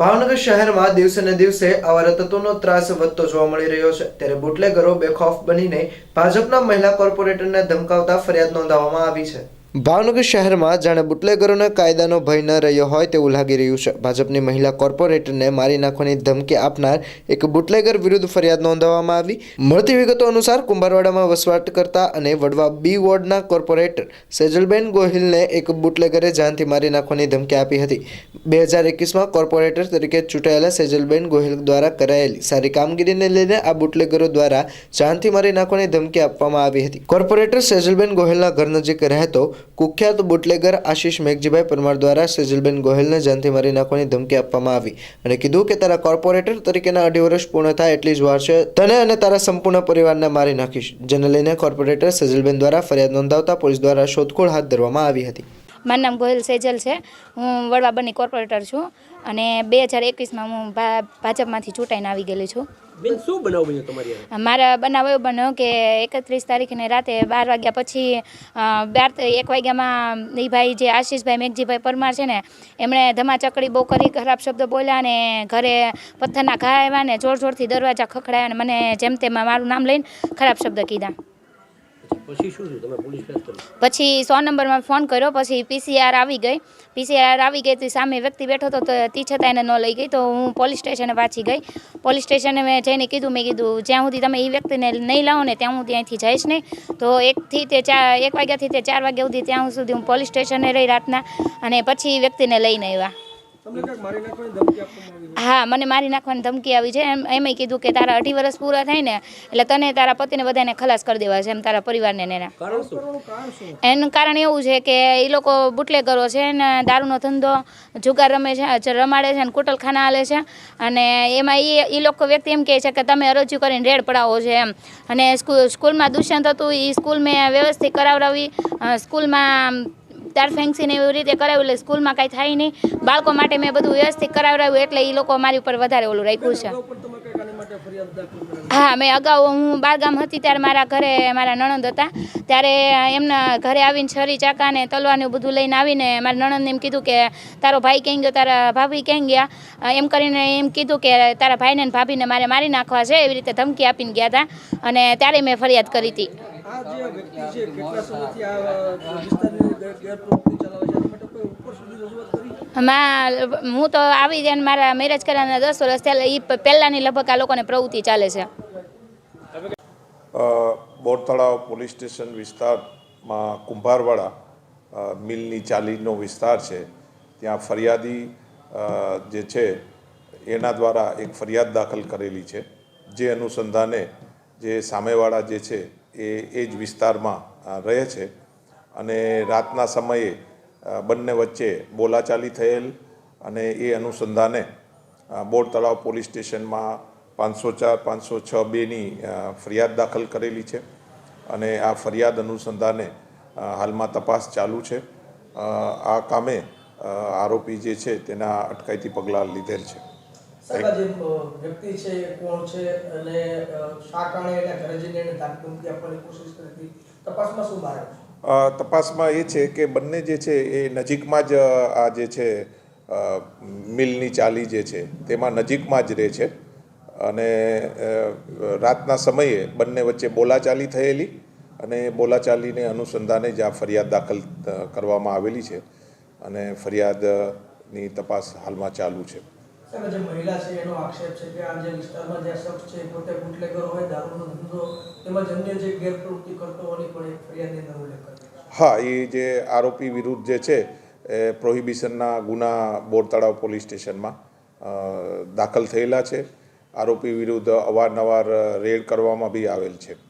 ભાવનગર શહેરમાં દિવસે ને દિવસે આવા તત્વોનો ત્રાસ વધતો જોવા મળી રહ્યો છે. ત્યારે બુટલેગરો બેખોફ બનીને ભાજપના મહિલા કોર્પોરેટરને ધમકાવતા ફરિયાદ નોંધાવવામાં આવી છે. ભાવનગર શહેરમાં જાણે બુટલેગરોના કાયદાનો ભય ન રહ્યો હોય તેવું લાગી રહ્યું છે. ભાજપની મહિલા કોર્પોરેટરને મારી નાખવાની ધમકી આપનાર એક બુટલેગર વિરુદ્ધ ફરિયાદ નોંધાવવામાં આવી. મળતી વિગતો અનુસાર કુંભારવાડામાં વસવાટ કરતા અને વડવા બી વોર્ડના કોર્પોરેટર સેજલબેન ગોહિલને એક બુટલેગરે જાનથી મારી નાખવાની ધમકી આપી હતી. બે હજાર એકવીસમાં કોર્પોરેટર તરીકે ચૂંટાયેલા સેજલબેન ગોહિલ દ્વારા કરાયેલી સારી કામગીરીને લઈને આ બુટલેગરો દ્વારા જાનથી મારી નાખવાની ધમકી આપવામાં આવી હતી. કોર્પોરેટર સેજલબેન ગોહિલના ઘર નજીક રહેતો કુખ્યાત બુટલેગર આશીષ મેઘજીભાઈ પરમાર દ્વારા સેજલબેન ગોહિલને જાનથી મારી નાખવાની ધમકી આપવામાં આવી અને કીધું કે તારા કોર્પોરેટર તરીકેના અઢી વર્ષ પૂર્ણ થાય એટલી જ વાર છે. તને અને તારા સંપૂર્ણ પરિવારને મારી નાખીશ, જેને લઈને કોર્પોરેટર સેજલબેન દ્વારા ફરિયાદ નોંધાવતા પોલીસ દ્વારા શોધખોળ હાથ ધરવામાં આવી હતી. મારું નામ ગોહિલ સેજલ છે. હું વડવા બની કોર્પોરેટર છું અને બે હજાર એકવીસમાં હું ભા- ભાજપમાંથી ચૂંટાઈને આવી ગયેલી છું. બેન શું બનાવ બન્યો તમારી મારા બનાવ એવો બન્યો કે એકત્રીસ તારીખને રાતે બાર વાગ્યા પછી બાર એક વાગ્યામાં એ ભાઈ જે આશીષભાઈ મેઘજીભાઈ પરમાર છે ને એમણે ધમાચકડી બહુ કરી ખરાબ શબ્દ બોલ્યા અને ઘરે પથ્થરના ઘા આવ્યા ને જોર જોરથી દરવાજા ખખડાયા અને મને જેમ તેમ મારું નામ લઈને ખરાબ શબ્દ કીધા. પછી સો નંબરમાં ફોન કર્યો, પછી પીસીઆર આવી ગઈ. પીસીઆર આવી ગઈ, તો સામે વ્યક્તિ બેઠો હતો, તો તી છતાં એને ન લઈ ગઈ. તો હું પોલીસ સ્ટેશને પાછી ગઈ. પોલીસ સ્ટેશને મેં જઈને કીધું, મેં કીધું, જ્યાં સુધી તમે એ વ્યક્તિને નહીં લાવો ને, ત્યાં હું ત્યાંથી જઈશ નહીં. તો એકથી તે ચાર, એક વાગ્યાથી તે ચાર વાગ્યા સુધી ત્યાં સુધી હું પોલીસ સ્ટેશને રહી રાતના, અને પછી વ્યક્તિને લઈને આવ્યા. તમને ક્યાંક મારી નાખવાની ધમકી આપવામાં આવી હા મને મારી નાખવાની ધમકી આવી છે. એમ એમય કીધું કે તારા અઢી વર્ષ પૂરા થાય ને એટલે તને તારા પતિને બધાને ખલાસ કરી દેવા છે એમ તારા પરિવારને એના. એનું કારણ એવું છે કે એ લોકો બુટલેગરો છે ને દારૂનો ધંધો જુગાર રમે છે રમાડે છે અને કુટલખાના હાલે છે. અને એમાં એ એ લોકો વ્યક્તિ એમ કહે છે કે તમે અરજી કરીને રેડ પડાવો છે એમ. અને સ્કૂલમાં દુષ્યંત હતું એ સ્કૂલ મેં વ્યવસ્થિત કરાવડાવી. સ્કૂલમાં તાર ફેન્સીને એવી રીતે કરાવ્યું એટલે સ્કૂલમાં કાંઈ થાય નહીં. બાળકો માટે મેં બધું વ્યવસ્થિત કરાવડાવ્યું એટલે એ લોકો મારી ઉપર વધારે ઓલું રાખ્યું છે. હા મેં અગાઉ હું બારગામ હતી ત્યારે મારા ઘરે મારા નણંદ હતા. ત્યારે એમના ઘરે આવીને છરી ચાકા ને તલવાર એવું બધું લઈને આવીને મારા નણંદને એમ કીધું કે તારો ભાઈ ક્યાં ગયો તારા ભાભી ક્યાં ગયા? એમ કરીને એમ કીધું કે તારા ભાઈને ભાભીને મારે મારી નાખવા છે એવી રીતે ધમકી આપીને ગયા હતા અને ત્યારે મેં ફરિયાદ કરી હતી હું તો આવી જાય મારા મેરેજ કરવાના દસ વર્ષ થયા એ પહેલાંની લગભગ આ લોકોને પ્રવૃત્તિ ચાલે છે. અ, બોર તળાવ પોલીસ સ્ટેશન વિસ્તારમાં કુંભારવાડા મિલની ચાલીનો વિસ્તાર છે. ત્યાં ફરિયાદી જે છે એના દ્વારા એક ફરિયાદ દાખલ કરેલી છે. જે અનુસંધાને જે સામેવાળા જે છે એ એ જ વિસ્તારમાં રહે છે. અને રાતના સમયે બંને વચ્ચે બોલાચાલી થયેલ અને એ અનુસંધાને બોર તળાવ પોલીસ સ્ટેશનમાં પાંચસો ચાર પાંચસો છ બેની ફરિયાદ દાખલ કરેલી છે અને આ ફરિયાદ અનુસંધાને હાલમાં તપાસ ચાલુ છે. આ કામે આરોપી જે છે તેના અટકાયતી પગલાં લીધેલ છે. વ્યક્તિ છે કોણ છે અને શા કારણે એના ઘરે જઈને એને ધમકી આપવાની કોશિશ કરી હતી? તપાસમાં શું બહાર તપાસમાં એ છે કે બંને જે છે એ નજીકમાં જ આ જે છે મિલની ચાલી જે છે તેમાં નજીકમાં જ રહે છે. અને રાતના સમયે બંને વચ્ચે બોલાચાલી થયેલી અને બોલાચાલીને અનુસંધાને જ આ ફરિયાદ દાખલ કરવામાં આવેલી છે અને ફરિયાદની તપાસ હાલમાં ચાલુ છે. જે મહિલા છે એનો આક્ષેપ છે કે આ જે વિસ્તારમાં જે શખ્સ છે પોતે બુટલેગર હોય દારૂનો ધંધો તેમજ અન્ય જે ગેરપ્રવૃત્તિ કરતો હોવાની પણ ફરિયાદની અંદર ઉલ્લેખ હા એ જે આરોપી વિરુદ્ધ જે છે એ પ્રોહિબિશનના ગુના બોરતળાવ પોલીસ સ્ટેશનમાં દાખલ થયેલા છે. આરોપી વિરુદ્ધ અવારનવાર રેડ કરવામાં બી આવેલ છે.